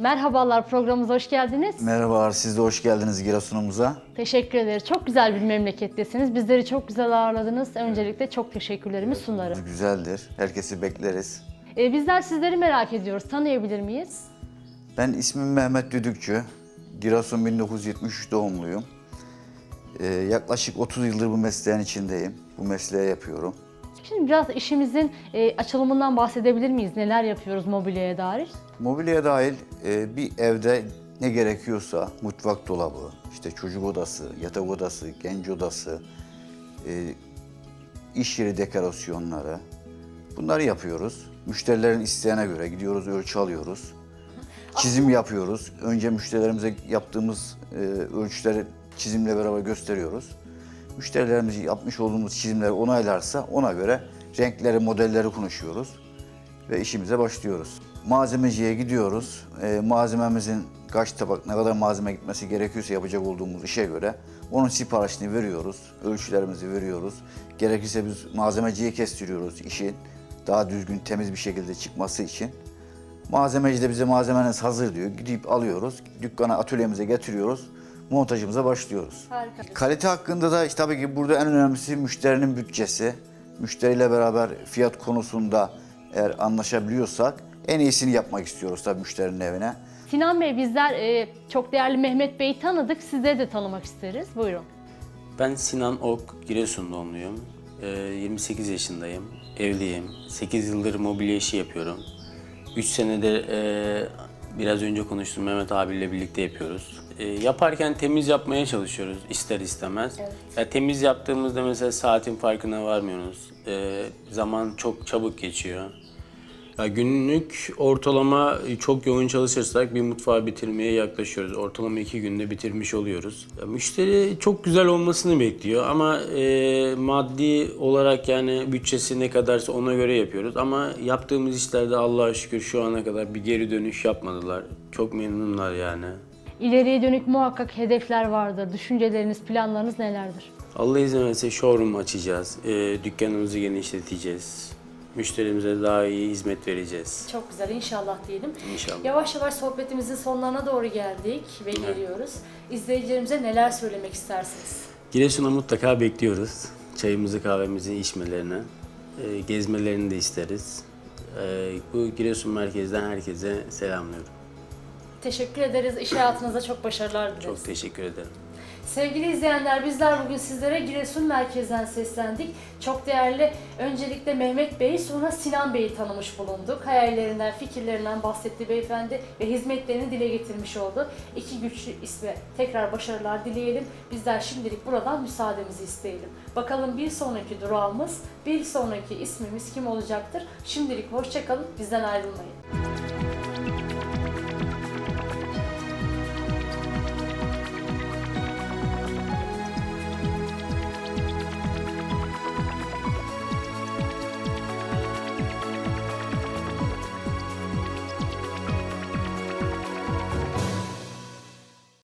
Merhabalar programımıza hoş geldiniz. Merhabalar, siz de hoş geldiniz Giresun'umuza. Teşekkür ederiz. Çok güzel bir memlekettesiniz. Bizleri çok güzel ağırladınız. Öncelikle çok teşekkürlerimi sunarım. Güzeldir, herkesi bekleriz. Ee, bizler sizleri merak ediyoruz. Tanıyabilir miyiz? Ben ismim Mehmet Düdükçü. Giresun 1973 doğumluyum. Ee, yaklaşık 30 yıldır bu mesleğin içindeyim. Bu mesleği yapıyorum. Şimdi biraz işimizin e, açılımından bahsedebilir miyiz? Neler yapıyoruz mobilyaya dair? Mobilyaya dahil e, bir evde ne gerekiyorsa mutfak dolabı, işte çocuk odası, yatak odası, genç odası, e, iş yeri dekorasyonları bunları yapıyoruz. Müşterilerin isteğine göre gidiyoruz, ölçü alıyoruz. Çizim yapıyoruz. Önce müşterilerimize yaptığımız e, ölçüleri çizimle beraber gösteriyoruz. Müşterilerimiz yapmış olduğumuz çizimleri onaylarsa ona göre renkleri, modelleri konuşuyoruz ve işimize başlıyoruz. Malzemeciye gidiyoruz. E, malzememizin kaç tabak, ne kadar malzeme gitmesi gerekiyorsa yapacak olduğumuz işe göre onun siparişini veriyoruz, ölçülerimizi veriyoruz. Gerekirse biz malzemeciye kestiriyoruz işin daha düzgün, temiz bir şekilde çıkması için. Malzemeci de bize malzemeniz hazır diyor. Gidip alıyoruz, dükkana, atölyemize getiriyoruz, montajımıza başlıyoruz. Harika. Kalite hakkında da işte tabii ki burada en önemlisi müşterinin bütçesi. Müşteriyle beraber fiyat konusunda eğer anlaşabiliyorsak en iyisini yapmak istiyoruz tabii müşterinin evine. Sinan Bey bizler e, çok değerli Mehmet Bey'i tanıdık. Sizleri de tanımak isteriz. Buyurun. Ben Sinan Ok, Giresun doğumluyum. Ee, 28 yaşındayım, evliyim. 8 yıldır mobilya işi yapıyorum. 3 senedir e, biraz önce konuştuğum Mehmet abiyle birlikte yapıyoruz. E, yaparken temiz yapmaya çalışıyoruz ister istemez. Ya, temiz yaptığımızda mesela saatin farkına varmıyoruz. E, zaman çok çabuk geçiyor. Ya günlük ortalama çok yoğun çalışırsak bir mutfağı bitirmeye yaklaşıyoruz. Ortalama iki günde bitirmiş oluyoruz. Ya müşteri çok güzel olmasını bekliyor ama e, maddi olarak yani bütçesi ne kadarsa ona göre yapıyoruz. Ama yaptığımız işlerde Allah'a şükür şu ana kadar bir geri dönüş yapmadılar. Çok memnunlar yani. İleriye dönük muhakkak hedefler vardır. Düşünceleriniz, planlarınız nelerdir? Allah izin verirse showroom açacağız. E, dükkanımızı genişleteceğiz. Müşterimize daha iyi hizmet vereceğiz. Çok güzel inşallah diyelim. İnşallah. Yavaş yavaş sohbetimizin sonlarına doğru geldik ve geliyoruz. İzleyicilerimize neler söylemek istersiniz? Giresun'a mutlaka bekliyoruz. Çayımızı kahvemizi içmelerini, e, gezmelerini de isteriz. E, bu Giresun merkezden herkese selamlıyorum. Teşekkür ederiz. İş hayatınızda çok başarılar dileriz. Çok teşekkür ederim. Sevgili izleyenler bizler bugün sizlere Giresun merkezden seslendik. Çok değerli öncelikle Mehmet Bey sonra Sinan Bey'i tanımış bulunduk. Hayallerinden, fikirlerinden bahsetti beyefendi ve hizmetlerini dile getirmiş oldu. İki güçlü isme tekrar başarılar dileyelim. Bizler şimdilik buradan müsaademizi isteyelim. Bakalım bir sonraki durağımız, bir sonraki ismimiz kim olacaktır? Şimdilik hoşçakalın, bizden ayrılmayın.